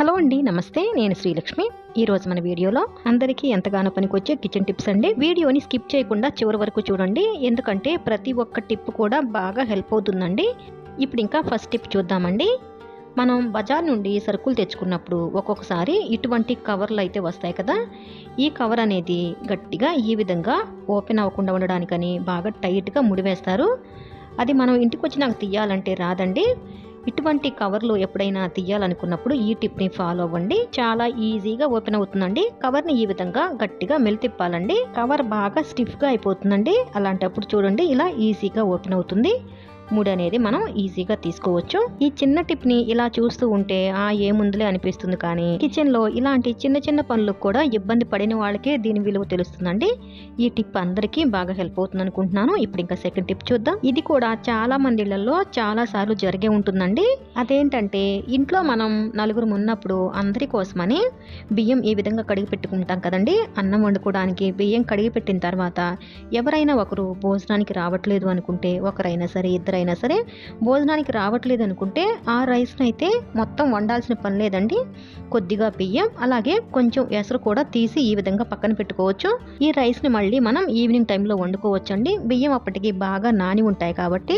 Hello అండి నమస్తే. నేను శ్రీలక్ష్మి. ఈరోజు మన వీడియోలో అందరికీ ఎంతగానో పనికొచ్చే కిచెన్ టిప్స్ అండి. వీడియోని స్కిప్ చేయకుండా చివరి వరకు చూడండి. ఎందుకంటే ప్రతి ఒక్క టిప్ కూడా బాగా హెల్ప్ అవుతుందండి. ఇప్పుడు ఇంకా ఫస్ట్ టిప్ చూద్దామండి. మనం బజార్ నుండి సరుకులు తెచ్చుకున్నప్పుడు ఒక్కొక్కసారి ఇటువంటి కవర్లు అయితే వస్తాయి కదా. ఈ కవర్ అనేది గట్టిగా ఈ విధంగా ఓపెన్ అవ్వకుండా ఉండడానికని బాగా టైట్గా ముడివేస్తారు. అది మనం ఇంటికి వచ్చి నాకు తీయాలంటే రాదండి. ఇటువంటి కవర్లు ఎప్పుడైనా తీయాలనుకున్నప్పుడు ఈ టిప్ని ఫాలో అవ్వండి. చాలా ఈజీగా ఓపెన్ అవుతుందండి. కవర్ని ఈ విధంగా గట్టిగా మెలితిప్పాలండి. కవర్ బాగా స్టిఫ్గా అయిపోతుందండి. అలాంటప్పుడు చూడండి ఇలా ఈజీగా ఓపెన్ అవుతుంది. మూడ్ అనేది మనం ఈజీగా తీసుకోవచ్చు. ఈ చిన్న టిప్ని ఇలా చూస్తూ ఉంటే ఆ ఏముందిలే అనిపిస్తుంది కానీ కిచెన్లో ఇలాంటి చిన్న చిన్న పనులకు కూడా ఇబ్బంది పడిన వాళ్ళకే దీని విలువ తెలుస్తుందండి. ఈ టిప్ అందరికీ బాగా హెల్ప్ అవుతుంది అనుకుంటున్నాను. ఇప్పుడు ఇంకా సెకండ్ టిప్ చూద్దాం. ఇది కూడా చాలా మంది ఇళ్ళలో చాలా సార్లు జరిగే ఉంటుందండి. అదేంటంటే ఇంట్లో మనం నలుగురు ఉన్నప్పుడు అందరి కోసమని బియ్యం ఈ విధంగా కడిగి పెట్టుకుంటాం కదండి? అన్నం వండుకోవడానికి బియ్యం కడిగి పెట్టిన తర్వాత ఎవరైనా ఒకరు భోజనానికి రావట్లేదు అనుకుంటే ఒకరైనా సరే ఇద్దరు అయినా సరే భోజనానికి రావట్లేదు అనుకుంటే ఆ రైస్ని అయితే మొత్తం వండాల్సిన పని లేదండి. కొద్దిగా బియ్యం అలాగే కొంచెం ఎసరు కూడా తీసి ఈ విధంగా పక్కన పెట్టుకోవచ్చు. ఈ రైస్ని మళ్ళీ మనం ఈవినింగ్ టైంలో వండుకోవచ్చు అండి బియ్యం అప్పటికి బాగా నాని ఉంటాయి కాబట్టి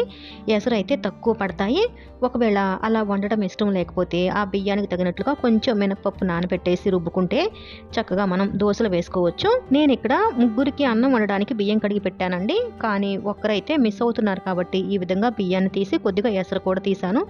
ఎసరు అయితే తక్కువ పడతాయి. ఒకవేళ అలా వండటం ఇష్టం లేకపోతే ఆ బియ్యానికి తగినట్లుగా కొంచెం మినపప్పు నానబెట్టేసి రుబ్బుకుంటే చక్కగా మనం దోశలు వేసుకోవచ్చు. నేను ఇక్కడ ముగ్గురికి అన్నం వండడానికి బియ్యం కడిగి పెట్టానండి. కానీ ఒక్కరైతే మిస్ అవుతున్నారు కాబట్టి ఈ విధంగా బియ్యాన్ని తీసి కొద్దిగా ఎసరు కూడా తీసాను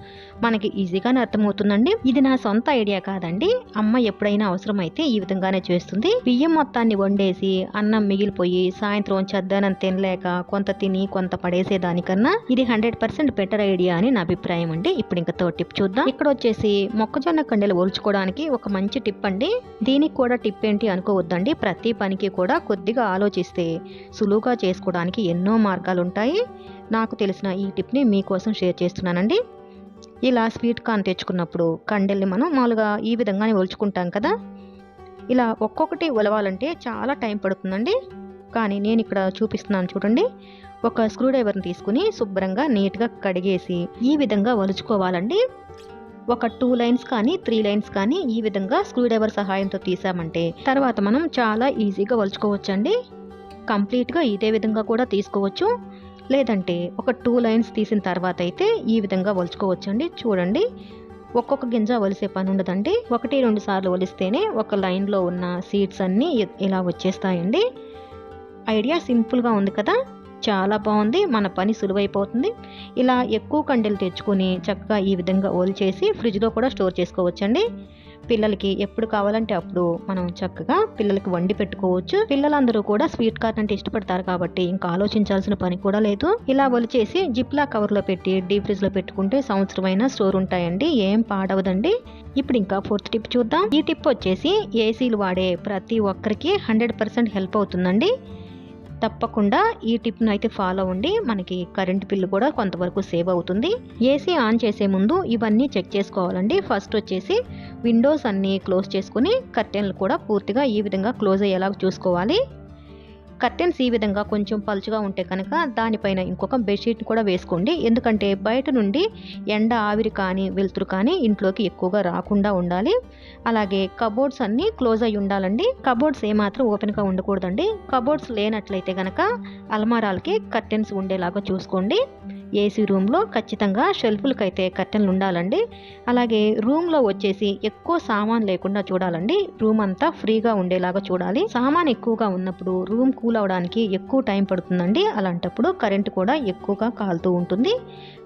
మనకి ఈజీగానే అర్థమవుతుందండి. ఇది నా సొంత ఐడియా కాదండి. అమ్మ ఎప్పుడైనా అవసరమైతే ఈ విధంగానే చేస్తుంది. బియ్యం మొత్తాన్ని వండేసి అన్నం మిగిలిపోయి సాయంత్రం చద్దనం తినలేక కొంత తిని కొంత పడేసే దానికన్నా ఇది హండ్రెడ్ పర్సెంట్ బెటర్ ఐడియా అని నా అభిప్రాయం అండి. ఇప్పుడు ఇంకా థర్డ్ టిప్ చూద్దాం. ఇక్కడ వచ్చేసి మొక్కజొన్న కండెలు ఒలుచుకోవడానికి ఒక మంచి టిప్ అండి. దీనికి కూడా టిప్ ఏంటి అనుకోవద్దండి. ప్రతి పనికి కూడా కొద్దిగా ఆలోచిస్తే సులువుగా చేసుకోవడానికి ఎన్నో మార్గాలు ఉంటాయి నాకు తెలిసిన ఈ టిప్ టిప్ని మీకోసం షేర్ చేస్తున్నానండి. ఇలా స్వీట్ కార్న్ తెచ్చుకున్నప్పుడు కండెల్ని మనం మామూలుగా ఈ విధంగానే ఒలుచుకుంటాం కదా. ఇలా ఒక్కొక్కటి ఒలవాలంటే చాలా టైం పడుతుందండి. కానీ నేను ఇక్కడ చూపిస్తున్నాను చూడండి. ఒక స్క్రూ డ్రైవర్ని తీసుకుని శుభ్రంగా నీట్గా కడిగేసి ఈ విధంగా వలుచుకోవాలండి ఒక టూ లైన్స్ కానీ త్రీ లైన్స్ కానీ ఈ విధంగా స్క్రూ డ్రైవర్ సహాయంతో తీసామంటే తర్వాత మనం చాలా ఈజీగా వలుచుకోవచ్చండి కంప్లీట్గా ఇదే విధంగా కూడా తీసుకోవచ్చు. లేదంటే ఒక టూ లైన్స్ తీసిన తర్వాత అయితే ఈ విధంగా వలుచుకోవచ్చండి చూడండి ఒక్కొక్క గింజ వలిసే పని ఉండదండి. ఒకటి రెండు సార్లు వలిస్తేనే ఒక లైన్లో ఉన్న సీడ్స్ అన్నీ ఇలా వచ్చేస్తాయండి. ఐడియా సింపుల్గా ఉంది కదా? చాలా బాగుంది. మన పని సులువైపోతుంది. ఇలా ఎక్కువ కండెలు తెచ్చుకొని చక్కగా ఈ విధంగా వలిచేసి ఫ్రిడ్జ్లో కూడా స్టోర్ చేసుకోవచ్చండి. పిల్లలకి ఎప్పుడు కావాలంటే అప్పుడు మనం చక్కగా పిల్లలకి వండి పెట్టుకోవచ్చు. పిల్లలందరూ కూడా స్వీట్ కార్న్ అంటే ఇష్టపడతారు కాబట్టి ఇంకా ఆలోచించాల్సిన పని కూడా లేదు. ఇలా ఒలిచేసి జిప్లా కవర్లో పెట్టి డీప్ ఫ్రిజ్లో పెట్టుకుంటే సంవత్సరమైన స్టోర్ ఉంటాయండి. ఏం పాడవదండి. ఇప్పుడు ఇంకా ఫోర్త్ టిప్ చూద్దాం. ఈ టిప్ వచ్చేసి ఏసీలు వాడే ప్రతి ఒక్కరికి హండ్రెడ్ పర్సెంట్ హెల్ప్ అవుతుందండి. తప్పకుండా ఈ టిప్ను అయితే ఫాలో అవ్వండి. మనకి కరెంట్ బిల్లు కూడా కొంతవరకు సేవ్ అవుతుంది. ఏసీ ఆన్ చేసే ముందు ఇవన్నీ చెక్ చేసుకోవాలండి. ఫస్ట్ వచ్చేసి విండోస్ అన్నీ క్లోజ్ చేసుకుని కర్టెన్లు కూడా పూర్తిగా ఈ విధంగా క్లోజ్ అయ్యేలా చూసుకోవాలి. కర్టెన్స్ ఈ విధంగా కొంచెం పలుచుగా ఉంటే కనుక దానిపైన ఇంకొక బెడ్షీట్ కూడా వేసుకోండి. ఎందుకంటే బయట నుండి ఎండ ఆవిరి కానీ వెలుతురు కానీ ఇంట్లోకి ఎక్కువగా రాకుండా ఉండాలి. అలాగే కబోర్డ్స్ అన్నీ క్లోజ్ అయి ఉండాలండి. కబోర్డ్స్ ఏమాత్రం ఓపెన్గా ఉండకూడదండి. కబోర్డ్స్ లేనట్లయితే కనుక అల్మారాలకి కర్టెన్స్ ఉండేలాగా చూసుకోండి. ఏసీ రూమ్లో ఖచ్చితంగా షెల్ఫ్లకు అయితే కర్టెన్లు ఉండాలండి అలాగే రూమ్లో వచ్చేసి ఎక్కువ సామాన్ లేకుండా చూడాలండి. రూమ్ అంతా ఫ్రీగా ఉండేలాగా చూడాలి. సామాన్ ఎక్కువగా ఉన్నప్పుడు రూమ్ కూల్ అవడానికి ఎక్కువ టైం పడుతుందండి. అలాంటప్పుడు కరెంట్ కూడా ఎక్కువగా కాలుతూ ఉంటుంది.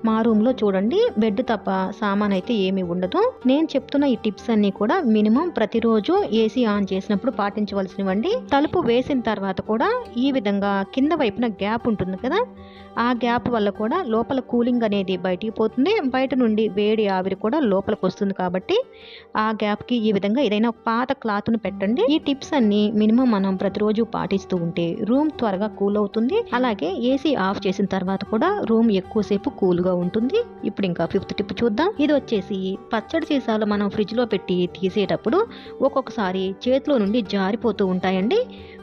మా రూమ్లో చూడండి బెడ్ తప్ప సామాన్ అయితే ఏమీ ఉండదు. నేను చెప్తున్న ఈ టిప్స్ అన్నీ కూడా మినిమం ప్రతిరోజు ఏసీ ఆన్ చేసినప్పుడు పాటించవలసినవండి. తలుపు వేసిన తర్వాత కూడా ఈ విధంగా కింద వైపున గ్యాప్ ఉంటుంది కదా ఆ గ్యాప్ వల్ల కూడా లోపల కూలింగ్ అనేది బయటికి పోతుంది. బయట నుండి వేడి ఆవిరి కూడా లోపలికి వస్తుంది కాబట్టి ఆ గ్యాప్కి ఈ విధంగా ఏదైనా పాత క్లాత్ను పెట్టండి. ఈ టిప్స్ అన్ని మినిమం మనం ప్రతిరోజు పాటిస్తూ ఉంటే రూమ్ త్వరగా కూల్ అవుతుంది. అలాగే ఏసీ ఆఫ్ చేసిన తర్వాత కూడా రూమ్ ఎక్కువసేపు కూల్గా ఉంటుంది. ఇప్పుడు ఇంకా ఫిఫ్త్ టిప్ చూద్దాం. ఇది వచ్చేసి పచ్చడి సీసాలు మనం ఫ్రిడ్జ్లో పెట్టి తీసేటప్పుడు ఒక్కొక్కసారి చేతిలో నుండి జారిపోతూ ఉంటాయండి.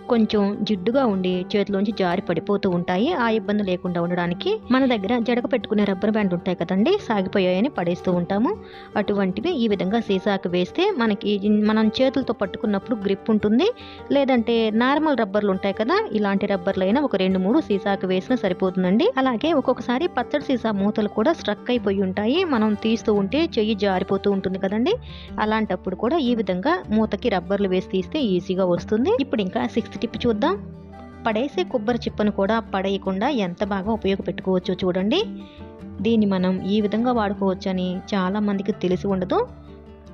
కొంచెం జిడ్డుగా ఉండి చేతిలోంచి జారి పడిపోతూ ఉంటాయి. ఆ ఇబ్బంది లేకుండా ఉండడానికి మన దగ్గర జడక పెట్టుకునే రబ్బర్ బ్యాండ్ ఉంటాయి కదండి. సాగిపోయాయని పడేస్తూ ఉంటాము. అటువంటివి ఈ విధంగా సీసాకు వేస్తే మనకి మనం చేతులతో పట్టుకున్నప్పుడు గ్రిప్ ఉంటుంది. లేదంటే నార్మల్ రబ్బర్లు ఉంటాయి కదా ఇలాంటి రబ్బర్లు అయినా ఒక రెండు మూడు సీసాకు వేసినా సరిపోతుందండి. అలాగే ఒక్కొక్కసారి పచ్చడి సీసా మూతలు కూడా స్ట్రక్ అయిపోయి ఉంటాయి. మనం తీస్తూ ఉంటే చెయ్యి జారిపోతూ ఉంటుంది కదండి. అలాంటప్పుడు కూడా ఈ విధంగా మూతకి రబ్బర్లు వేసి తీస్తే ఈజీగా వస్తుంది. ఇప్పుడు ఇంకా సిక్స్త్ టిప్ చూద్దాం. పడేసే కొబ్బరి చిప్పను కూడా పడేయకుండా ఎంత బాగా ఉపయోగపెట్టుకోవచ్చో చూడండి. దీన్ని మనం ఈ విధంగా వాడుకోవచ్చని చాలామందికి తెలిసి ఉండదు.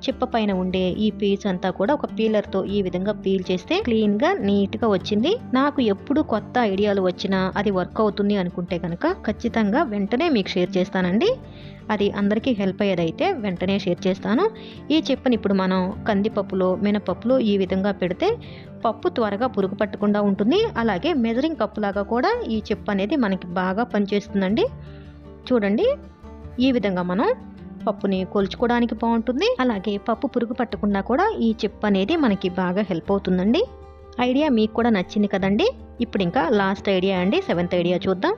చిప్ప పైన ఉండే ఈ పీస్ అంతా కూడా ఒక పీలర్తో ఈ విధంగా పీల్ చేస్తే క్లీన్గా నీట్గా వచ్చింది. నాకు ఎప్పుడు కొత్త ఐడియాలు వచ్చినా అది వర్క్ అవుతుంది అనుకుంటే కనుక ఖచ్చితంగా వెంటనే మీకు షేర్ చేస్తానండి. అది అందరికీ హెల్ప్ అయ్యేదైతే వెంటనే షేర్ చేస్తాను. ఈ చిప్పని ఇప్పుడు మనం కందిపప్పులో మినపప్పులో ఈ విధంగా పెడితే పప్పు త్వరగా పురుగు పట్టకుండా ఉంటుంది. అలాగే మెజరింగ్ కప్పు లాగా కూడా ఈ చిప్ అనేది మనకి బాగా పనిచేస్తుందండి. చూడండి. ఈ విధంగా మనం పప్పుని కొలుచుకోవడానికి బాగుంటుంది. అలాగే పప్పు పురుగు పట్టకుండా కూడా ఈ చిప్ అనేది మనకి బాగా హెల్ప్ అవుతుందండి. ఐడియా మీకు కూడా నచ్చింది కదండి? ఇప్పుడు ఇంకా లాస్ట్ ఐడియా అండి. సెవెంత్ ఐడియా చూద్దాం.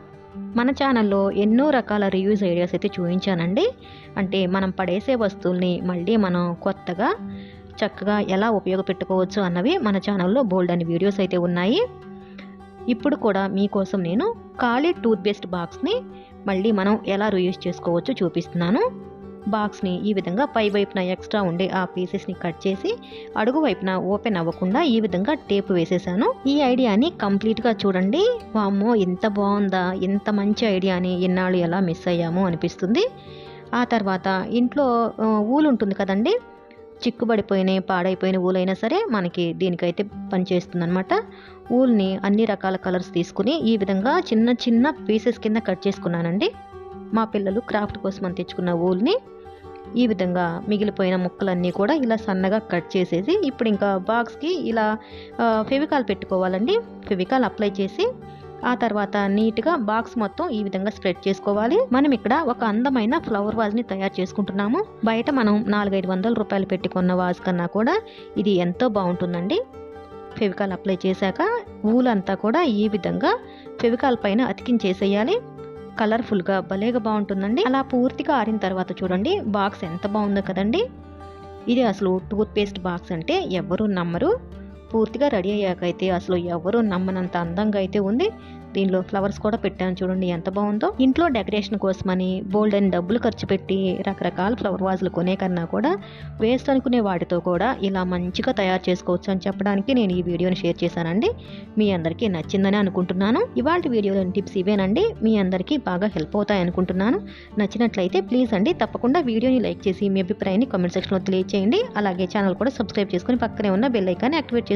మన ఛానల్లో ఎన్నో రకాల రివ్యూస్ ఐడియాస్ అయితే చూపించానండి. అంటే మనం పడేసే వస్తువుల్ని మళ్ళీ మనం కొత్తగా చక్కగా ఎలా ఉపయోగపెట్టుకోవచ్చు అన్నవి మన ఛానల్లో బోల్డ్ అని వీడియోస్ అయితే ఉన్నాయి. ఇప్పుడు కూడా మీకోసం నేను ఖాళీ టూత్పేస్ట్ బాక్స్ని మళ్ళీ మనం ఎలా రియూజ్ చేసుకోవచ్చో చూపిస్తున్నాను. బాక్స్ని ఈ విధంగా పై వైపున ఎక్స్ట్రా ఉండే ఆ పీసెస్ని కట్ చేసి అడుగు వైపున ఓపెన్ అవ్వకుండా ఈ విధంగా టేప్ వేసేసాను. ఈ ఐడియాని కంప్లీట్గా చూడండి. వామ్మో ఎంత బాగుందా ఎంత మంచి ఐడియాని ఇన్నాళ్ళు ఎలా మిస్ అయ్యామో అనిపిస్తుంది. ఆ తర్వాత ఇంట్లో ఊలు ఉంటుంది కదండి. చిక్కుబడిపోయినాయి పాడైపోయిన ఊలైనా సరే మనకి దీనికైతే పనిచేస్తుంది అనమాట ఊల్ని అన్ని రకాల కలర్స్ తీసుకుని ఈ విధంగా చిన్న చిన్న పీసెస్ కింద కట్ చేసుకున్నానండి. మా పిల్లలు క్రాఫ్ట్ కోసం అని తెచ్చుకున్న ఊల్ని ఈ విధంగా మిగిలిపోయిన ముక్కలన్నీ కూడా ఇలా సన్నగా కట్ చేసేసి ఇప్పుడు ఇంకా బాక్స్కి ఇలా ఫెవికాల్ పెట్టుకోవాలండి. ఫెవికాల్ అప్లై చేసి ఆ తర్వాత నీట్గా బాక్స్ మొత్తం ఈ విధంగా స్ప్రెడ్ చేసుకోవాలి. మనం ఇక్కడ ఒక అందమైన ఫ్లవర్ వాజ్ని తయారు చేసుకుంటున్నాము. బయట మనం నాలుగైదు వందల రూపాయలు పెట్టుకున్న వాజ్ కన్నా కూడా ఇది ఎంతో బాగుంటుందండి. ఫెవికాల్ అప్లై చేశాక ఊలంతా కూడా ఈ విధంగా ఫెవికాల్ పైన అతికించేసేయాలి. కలర్ఫుల్గా భలేగా బాగుంటుందండి. అలా పూర్తిగా ఆరిన తర్వాత చూడండి బాక్స్ ఎంత బాగుందో కదండి. ఇది అసలు టూత్ పేస్ట్ బాక్స్ అంటే ఎవరు నమ్మరు. పూర్తిగా రెడీ అయ్యాక అయితే అసలు ఎవరు నమ్మనంత అందంగా అయితే ఉంది. దీనిలో ఫ్లవర్స్ కూడా పెట్టాను చూడండి ఎంత బాగుందో. ఇంట్లో డెకరేషన్ కోసమని బోల్డ్ అని డబ్బులు ఖర్చు పెట్టి రకరకాల ఫ్లవర్ వాజులు కొనే కన్నా కూడా వేస్ట్ అనుకునే వాటితో కూడా ఇలా మంచిగా తయారు చేసుకోవచ్చు అని చెప్పడానికి నేను ఈ వీడియోని షేర్ చేశానండి. మీ అందరికీ నచ్చిందని అనుకుంటున్నాను. ఇవాళ వీడియోలోని టిప్స్ ఇవేనండి. మీ అందరికీ బాగా హెల్ప్ అవుతాయి అనుకుంటున్నాను. నచ్చినట్లయితే ప్లీజ్ అండి తప్పకుండా వీడియోని లైక్ చేసి మీ అభిప్రాయాన్ని కామెంట్ సెక్షన్లో తెలియజేయండి అలాగే ఛానల్ కూడా సబ్స్క్రైబ్ చేసుకుని పక్కనే ఉన్న బెల్ ఐకాన్ని యాక్టివేట్